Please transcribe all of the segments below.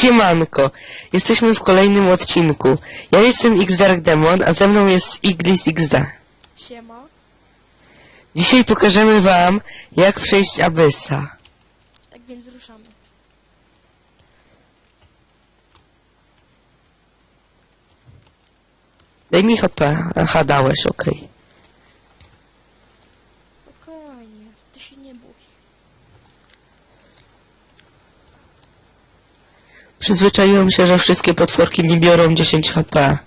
Siemanko, jesteśmy w kolejnym odcinku. Ja jestem Xdark Demon, a ze mną jest Iglis XD. Siema. Dzisiaj pokażemy wam, jak przejść Abyssa. Tak więc ruszamy. Daj mi HP. Aha, dałeś, okej. Spokojnie, ty się nie bój. Przyzwyczaiłem się, że wszystkie potworki mi biorą 10 HP.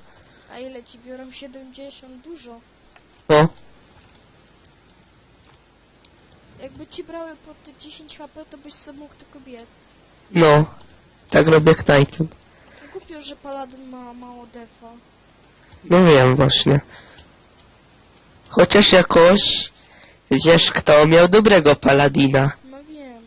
A ile ci biorą? 70? Dużo. No, Jakby ci brały po te 10 HP, to byś sobie mógł tylko biec. no. Tak robię Knightem. Głupio, że Paladin ma mało defa. No wiem właśnie. Chociaż jakoś, wiesz kto miał dobrego paladina. No wiem.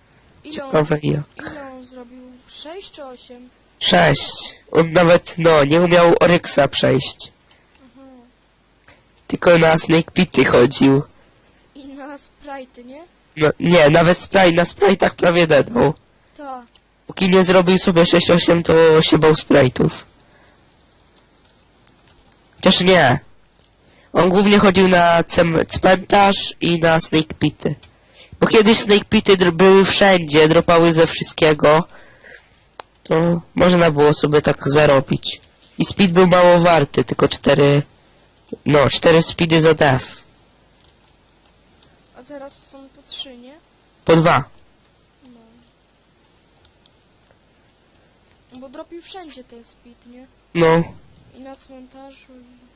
Ile on, Ciekawe jak. ile on zrobił? 6 czy 8? Sześć. On nawet, no, nie umiał Oryxa przejść. Aha. Tylko na Snake Pity chodził. I na Sprite'y, nie? No, nie, nawet Sprite, na Sprite'ach prawie dedał. Tak. Póki nie zrobił sobie 6-8, to się bał Sprite'ów. Chociaż nie. On głównie chodził na cem- cmentarz i na Snake Pity. Bo kiedyś Snake Pity dr- były wszędzie, dropały ze wszystkiego. To można było sobie tak zarobić. I speed był mało warty, tylko 4... No, 4 speedy za def. A teraz są to 3, nie? Po dwa. No. Bo dropił wszędzie ten speed, nie? No. I na cmentarzu. i-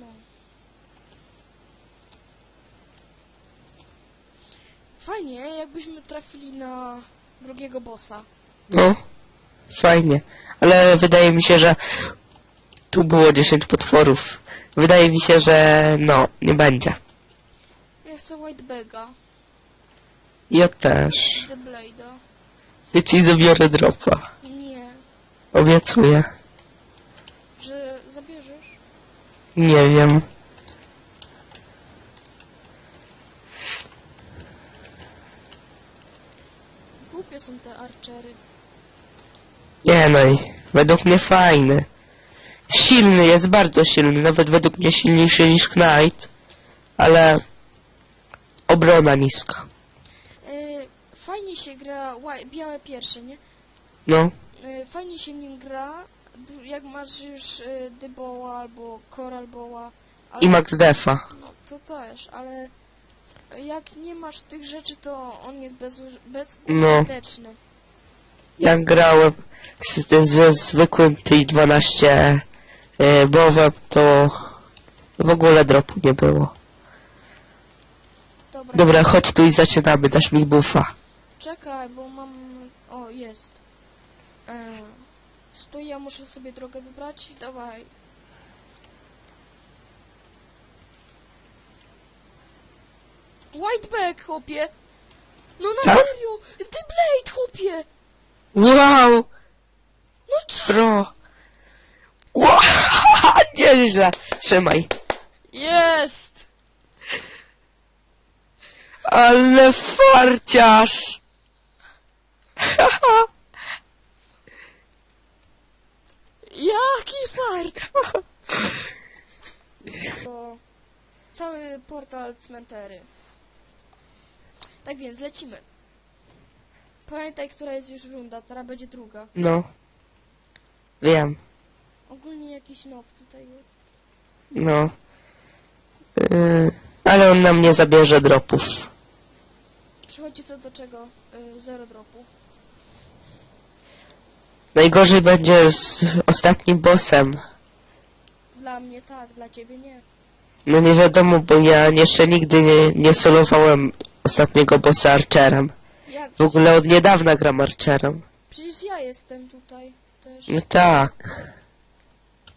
No. Fajnie, jakbyśmy trafili na drugiego bossa. No, fajnie. Ale wydaje mi się, że tu było 10 potworów. Wydaje mi się, że no, nie będzie. Ja chcę Whitebaga, Ja też. The Blade'a. Ja ci zabiorę dropa. Nie, Obiecuję. że zabierzesz? Nie wiem. Są te archery. Nie no i według mnie fajny. Silny, jest bardzo silny, nawet według mnie silniejszy niż Knight. Ale obrona niska. Yy, fajnie się gra białe pierwsze, nie? No, Y, fajnie się nim gra, jak masz już y, Dyboła albo Coral Boła. i Max Defa. No to też, ale jak nie masz tych rzeczy, to on jest bezuż- bezużyteczny. Jak grałem z, ze zwykłym T12 e, bowem, to w ogóle dropu nie było. Dobra, Dobra, chodź tu i zaczynamy, dasz mi buffa. czekaj, bo mam... O, jest. E, stój, ja muszę sobie drogę wybrać i dawaj. Whiteback, chłopie! No na Tak? serio! The Blade, chłopie! Wow! No co? Bro! Wow! Nieźle! Trzymaj. Jest! Ale farciarz! Jaki fart! To cały portal cmentery. Tak więc lecimy. Pamiętaj, która jest już runda, teraz będzie druga. No. Wiem. Ogólnie jakiś now tutaj jest. No. Yy, ale on nam nie zabierze dropów. Przychodzi to do czego? Y, zero dropu. Najgorzej będzie z ostatnim bossem. Dla mnie tak, dla ciebie nie. No nie wiadomo, bo ja jeszcze nigdy nie, nie solowałem ostatniego bossa Archerem. Jak? W ogóle od niedawna gram Archerem. Przecież ja jestem tutaj też. No tak.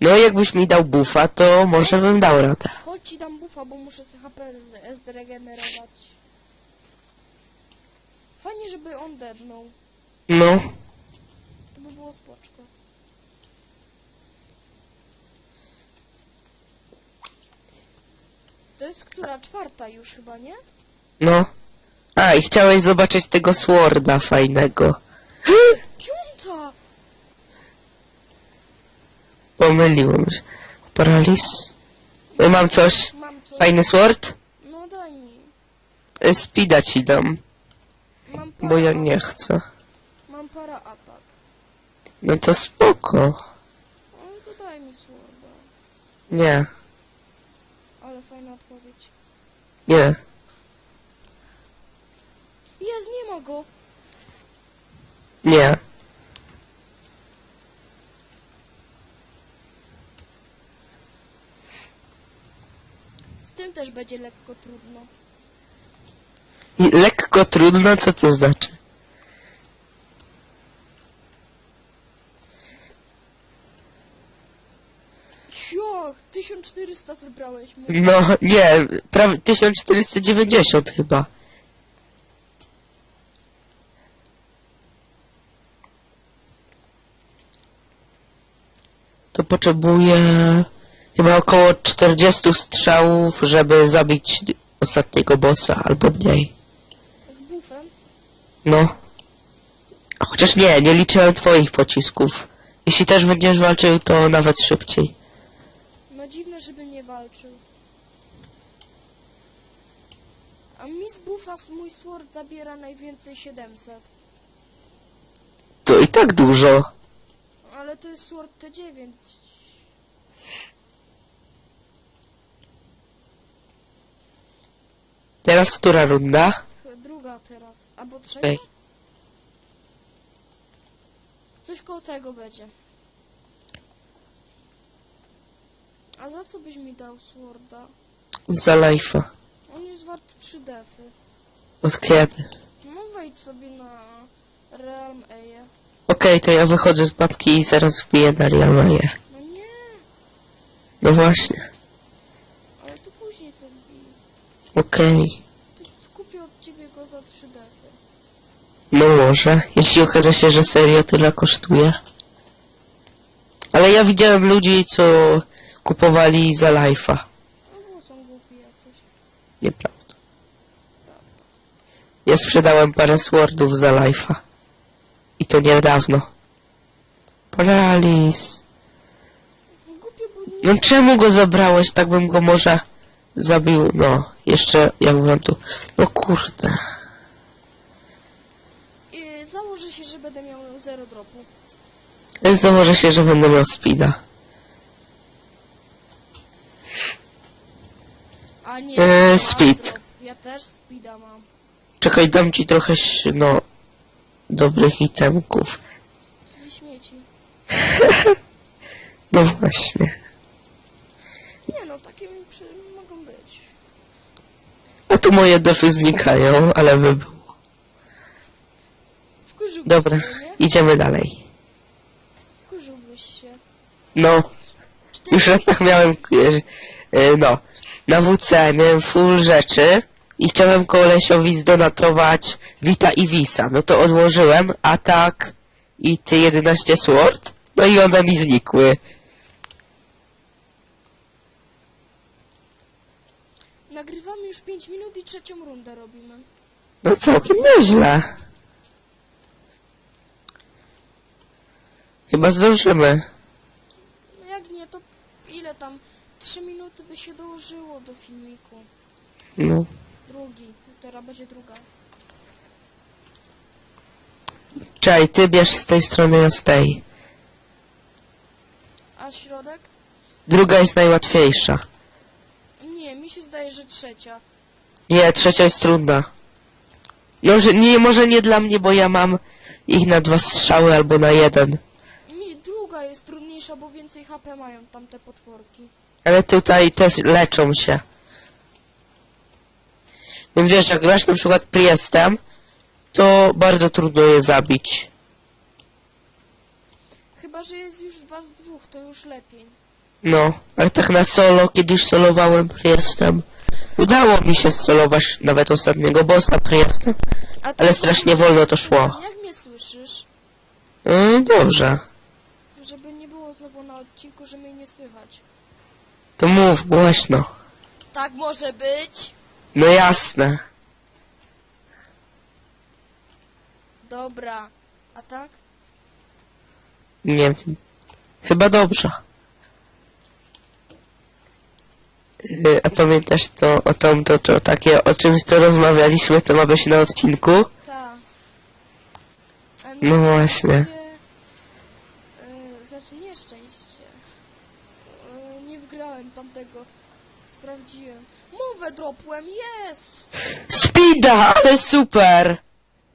No jakbyś mi dał buffa, to może bym dał radę. Chodź ci dam buffa, bo muszę sobie HP zre- zregenerować. Fajnie, żeby on dednął. No. To by było spoczko. To jest która? Czwarta już chyba, nie? No. A, i chciałeś zobaczyć tego Sworda fajnego. Piąta! Pomyliłem się. Paralis? Y, Mam coś. Mam co? Fajny Sword? No daj mi. Y, Speeda ci dam, Mam para bo ja nie chcę. Mam para atak. No to spoko. No to daj mi słowa. Nie, Ale fajna odpowiedź. nie. Nie. Z tym też będzie lekko trudno. Lekko trudno, co to znaczy? Jo, 1400 zebrałeś. No, nie, prawie 1490 chyba. To potrzebuję chyba około 40 strzałów, żeby zabić ostatniego bossa, albo mniej. Z bufem. No. Chociaż nie, nie liczyłem twoich pocisków. Jeśli też będziesz walczył, to nawet szybciej. No dziwne, żeby nie walczył. A mi z bufa mój sword zabiera najwięcej 700. To i tak dużo. Ale to jest sword T9. Teraz która runda? Druga teraz. Albo trzecia? Ej. Coś koło tego będzie. A za co byś mi dał sworda? Za life'a. On jest wart 3 defy. Od kiedy? No wejdź sobie na Realm Eje. Okej, to ja wychodzę z babki i zaraz wbiję na Riamaję. No nie, No właśnie. ale to później sobie. Okej. To skupię od ciebie go za 3 defy. No może. Jeśli okaże się, że serio tyle kosztuje. Ale ja widziałem ludzi, co kupowali za life'a. No bo są głupi. Nieprawda. Ja sprzedałem parę swordów za life'a. I to niedawno. Nie... No czemu go zabrałeś? Tak bym go może zabił. No, jeszcze jakbym tu... No kurde. Yy, założę się, że będę miał 0 dropu. Więc założę się, że będę miał speeda. A nie, mam speed. drop. Ja też speeda mam. Czekaj, dam ci trochę, ś- no, dobrych itemków. Czyli śmieci. No właśnie. Nie no, takie mi przy... mogą być. A tu moje defy znikają, ale by było. Wkurzyłbyś Dobra, się, idziemy dalej. Wkurzyłbyś się. No, już raz tak miałem, e, e, no, na WC miałem full rzeczy i chciałem kolesiowi zdonatować Vita i Visa. No to odłożyłem atak i ty 11 sword, no i one mi znikły. Nagrywamy już 5 minut i trzecią rundę robimy. No całkiem nieźle. Chyba zdążymy. No jak nie, to ile tam? 3 minuty by się dołożyło do filmiku. No. Drugi. Teraz będzie druga. Czekaj, ty bierz z tej strony, ja z tej. A środek? Druga jest najłatwiejsza. Nie, mi się zdaje, że trzecia. Nie, trzecia jest trudna. No, że nie, może nie dla mnie, bo ja mam ich na dwa strzały albo na jeden. Nie, druga jest trudniejsza, bo więcej HP mają tamte potworki. Ale tutaj też leczą się. Więc wiesz, jak grasz na przykład Priestem, to bardzo trudno je zabić. Chyba, że jest już was dwóch, to już lepiej. No, ale tak na solo, kiedyś solowałem Priestem. Udało mi się solować nawet ostatniego bossa Priestem. Ale strasznie wolno to szło. Jak mnie słyszysz? Yy, dobrze. Żeby nie było znowu na odcinku, że mnie nie słychać. To mów głośno. Tak może być. No jasne. Dobra. A tak? Nie wiem. Chyba dobrze. Y, A pamiętasz to o tom, to, to takie o czymś, co rozmawialiśmy, co ma być na odcinku? Tak. A No właśnie. Się, y, znaczy nieszczęście. Y, nie wgrałem tamtego. Sprawdziłem. Mowę dropłem, jest! Speeda, ale super!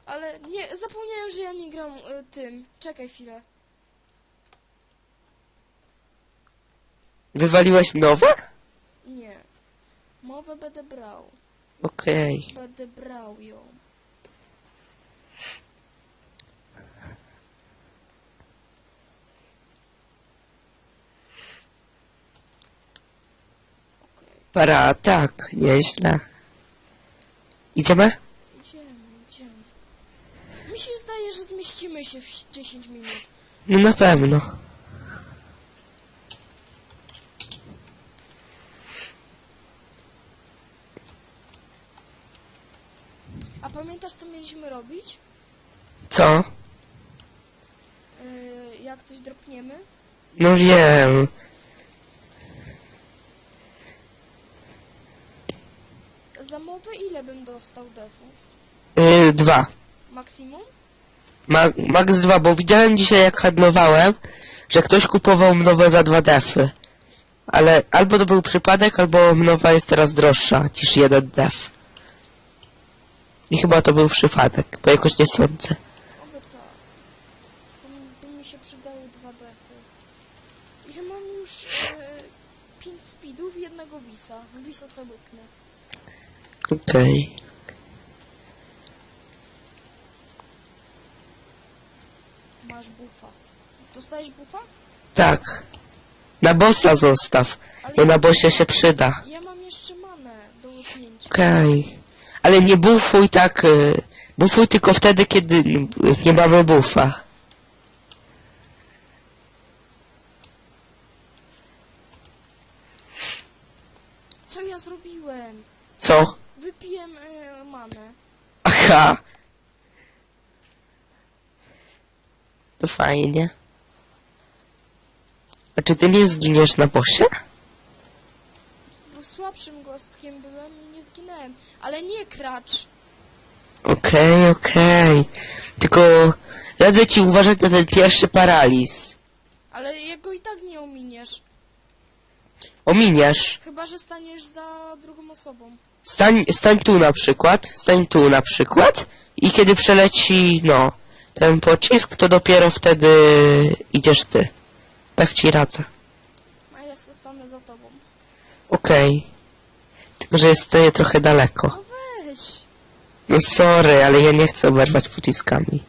Ale nie, zapomniałem, że ja nie gram y, tym. Czekaj chwilę. Wywaliłeś nowe? Nie. Mowę będę brał. Okej. Będę brał ją. Para, tak, nieźle. Idziemy? idziemy, idziemy. Mi się zdaje, że zmieścimy się w 10 minut. No na pewno. A pamiętasz, co mieliśmy robić? Co? Yy, jak coś dropniemy? No wiem. Ile bym dostał defów? Yy, dwa. Maksimum? Ma max dwa, bo widziałem dzisiaj jak handlowałem, że ktoś kupował mnowe za dwa defy. Ale albo to był przypadek, albo mnowa jest teraz droższa niż jeden def. I chyba to był przypadek, bo jakoś nie sądzę. Oby tak. By, mi się przydały dwa defy. I że mam już yy, 5 speedów i jednego wisa. Wisa sobie łyknę. Okej. Masz bufa. Dostajesz bufa? Tak. Na bossa zostaw, Ale bo na bossie się przyda. ja mam jeszcze manę do łyknięcia. Okej. Ale nie bufuj tak... Y bufuj tylko wtedy, kiedy nie mamy bufa. Co ja zrobiłem? Co? Wypiłem yy, manę. Aha. To fajnie. A czy ty nie zginiesz na bosie? Bo słabszym gostkiem byłem i nie zginąłem. Ale nie kracz. Okej, okej. Tylko radzę ci uważać na ten pierwszy paraliz. Ale jego i tak nie ominiesz. Ominiesz. Chyba, że staniesz za drugą osobą. Stań, stań tu na przykład, stań tu na przykład i kiedy przeleci, no, ten pocisk, to dopiero wtedy idziesz ty. Tak ci radzę. A ja zostanę za tobą. Okej. Tylko, że jest stoję trochę daleko. No weź. No sorry, ale ja nie chcę oberwać pociskami.